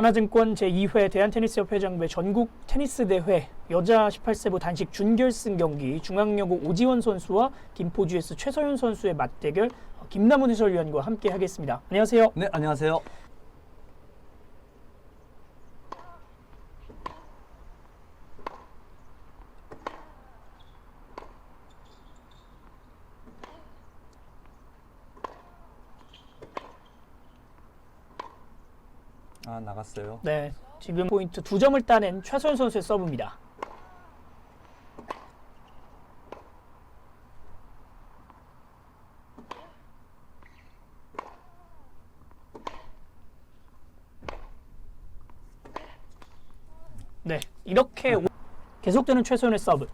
하나증권 제2회 대한테니스협회장배 전국 테니스 대회 여자 18세부 단식 준결승 경기 중앙여고 오지원 선수와 김포GS 최서윤 선수의 맞대결 어, 김남훈 해설위원과 함께 하겠습니다. 안녕하세요. 네, 안녕하세요. 아, 나갔어요. 네, 지금 포인트 두 점을 따낸 최서윤 선수의 서브입니다. 네, 이렇게 오- 계속되는 최소연의 서브.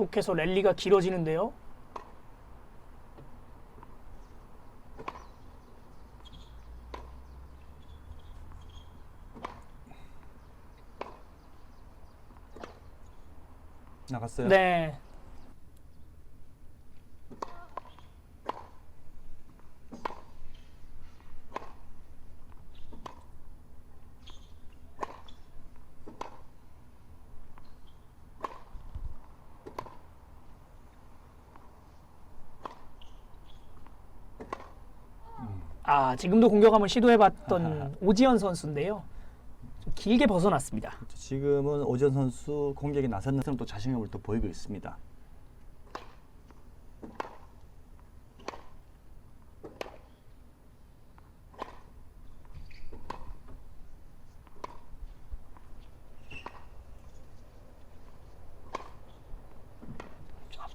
계속해서 랠리가 길어지는데요. 나갔어요. 네. 아, 지금도 공격 한번 시도해봤던 오지연 선수인데요. 좀 길게 벗어났습니다. 지금은 오전 선수 공격에 나섰는 것처럼 또 자신감을 또 보이고 있습니다.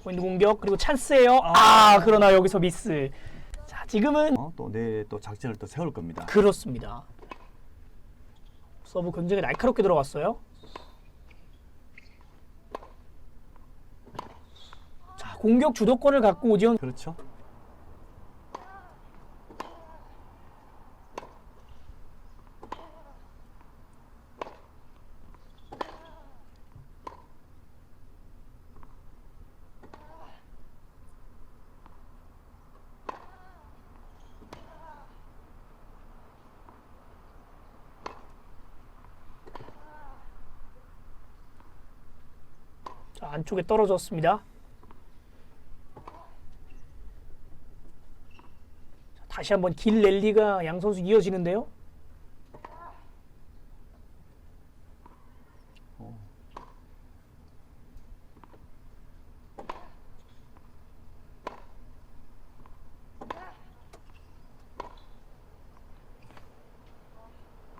포인트 공격 그리고 찬스예요. 아, 그러나 여기서 미스. 자, 지금은 어, 또내또 작전을 또 세울 겁니다. 그렇습니다. 서브 굉장히 날카롭게 들어갔어요. 자, 공격 주도권을 갖고 오지원 그렇죠? 안쪽에 떨어졌습니다. 자, 다시 한번 길 랠리가 양 선수 이어지는데요.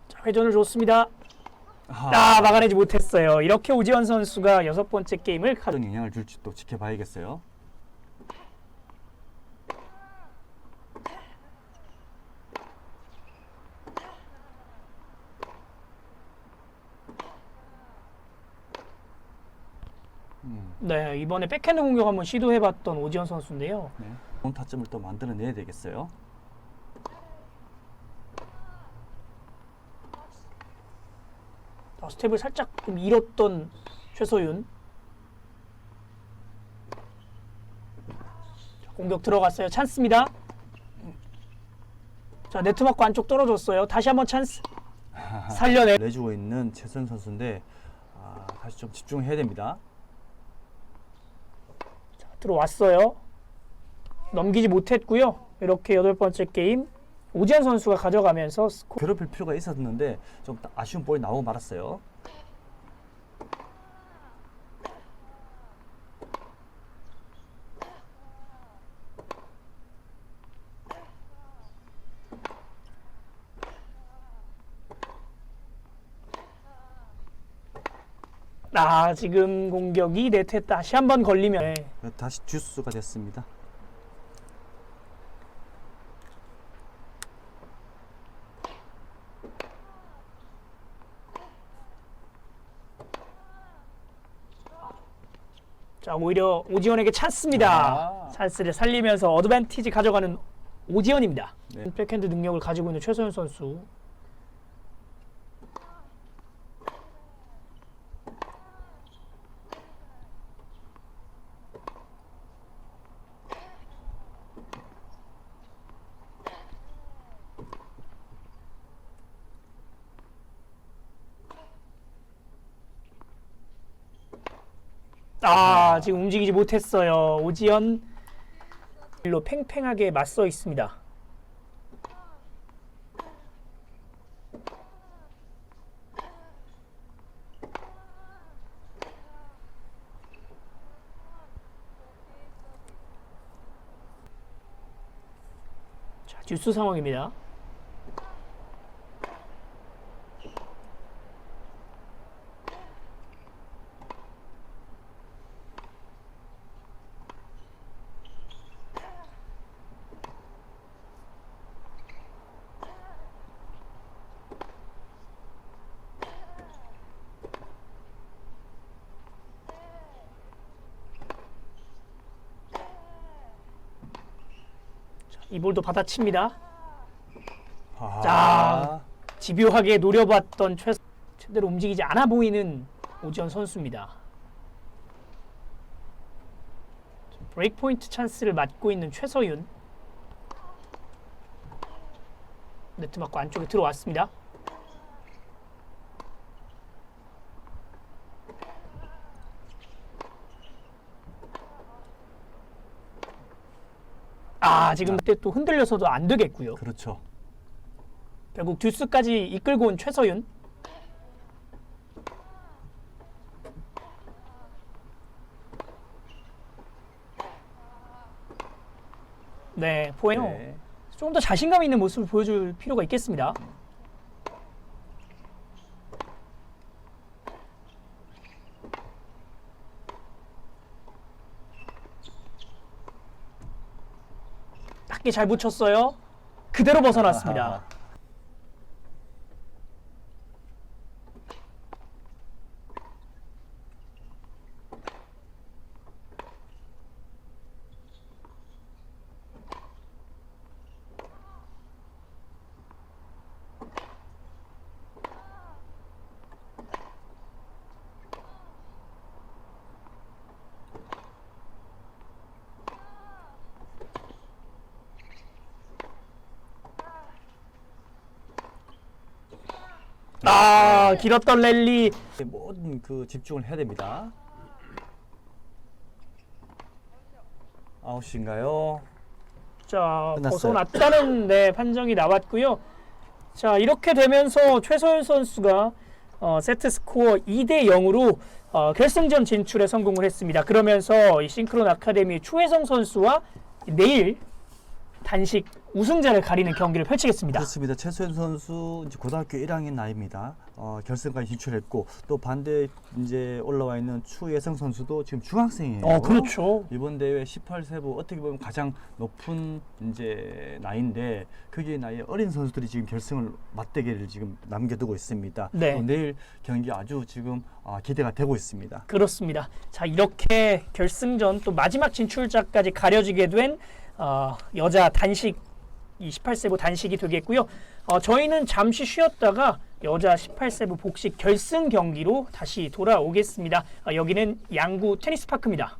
자, 회전을 줬습니다. 아, 막아내지 못했어요. 이렇게 오지원 선수가 여섯 번째 게임을 가... 어떤 영향을 줄지 또 지켜봐야겠어요. 네, 이번에 백핸드 공격 한번 시도해봤던 오지원 선수인데요. 네. 좋은 타점을 또 만들어내야 되겠어요. 자, 스텝을 살짝 좀 잃었던 최소윤. 자, 공격 들어갔어요. 찬스입니다. 자, 네트 맞고 안쪽 떨어졌어요. 다시 한번 찬스. 살려내. 내주고 있는 최선 선수인데 아, 다시 좀 집중해야 됩니다. 들어왔어요. 넘기지 못했고요. 이렇게 여덟 번째 게임 오지환 선수가 가져가면서 스코... 괴롭힐 필요가 있었는데 좀 아쉬운 볼이 나오고 말았어요. 아 지금 공격이 네트에 다시 한번 걸리면 네. 다시 주스가 됐습니다. 자 오히려 오지원에게 찬스입니다. 아. 찬스를 살리면서 어드밴티지 가져가는 오지원입니다. 네. 백핸드 능력을 가지고 있는 최소연 선수. 아 지금 움직이지 못했어요. 오지연 일로 팽팽하게 맞서 있습니다. 자, 듀스 상황입니다. 이 볼도 받아칩니다. 아. 자. 집요하게 노려봤던 최 제대로 움직이지 않아 보이는 오지원 선수입니다. 브레이크 포인트 찬스를 맞고 있는 최서윤. 네트 맞고 안쪽에 들어왔습니다. 아 지금 그때 또 흔들려서도 안 되겠고요. 그렇죠. 결국 듀스까지 이끌고 온 최서윤. 네, 포에요. 네. 좀더 자신감 있는 모습을 보여줄 필요가 있겠습니다. 잘 붙였어요. 그대로 벗어났습니다. 아하. 아, 길었던 랠리. 모든 그 집중을 해야 됩니다. 아웃인가요? 자, 끝났어요. 벗어났다는 네, 판정이 나왔고요. 자, 이렇게 되면서 최소연 선수가 어, 세트 스코어 2대 0으로 어, 결승전 진출에 성공을 했습니다. 그러면서 이 싱크론 아카데미 추혜성 선수와 내일 단식 우승자를 가리는 경기를 펼치겠습니다. 그렇습니다. 최소연 선수 이제 고등학교 1학년 나이입니다. 어, 결승까지 진출했고 또 반대 이제 올라와 있는 추예성 선수도 지금 중학생이에요. 어, 그렇죠. 이번 대회 18세부 어떻게 보면 가장 높은 이제 나이인데 그게 나이 어린 선수들이 지금 결승을 맞대결을 지금 남겨두고 있습니다. 네. 또 내일 경기 아주 지금 아, 기대가 되고 있습니다. 그렇습니다. 자 이렇게 결승전 또 마지막 진출자까지 가려지게 된 어, 여자 단식 이 18세부 단식이 되겠고요. 어, 저희는 잠시 쉬었다가 여자 18세부 복식 결승 경기로 다시 돌아오겠습니다. 어, 여기는 양구 테니스 파크입니다.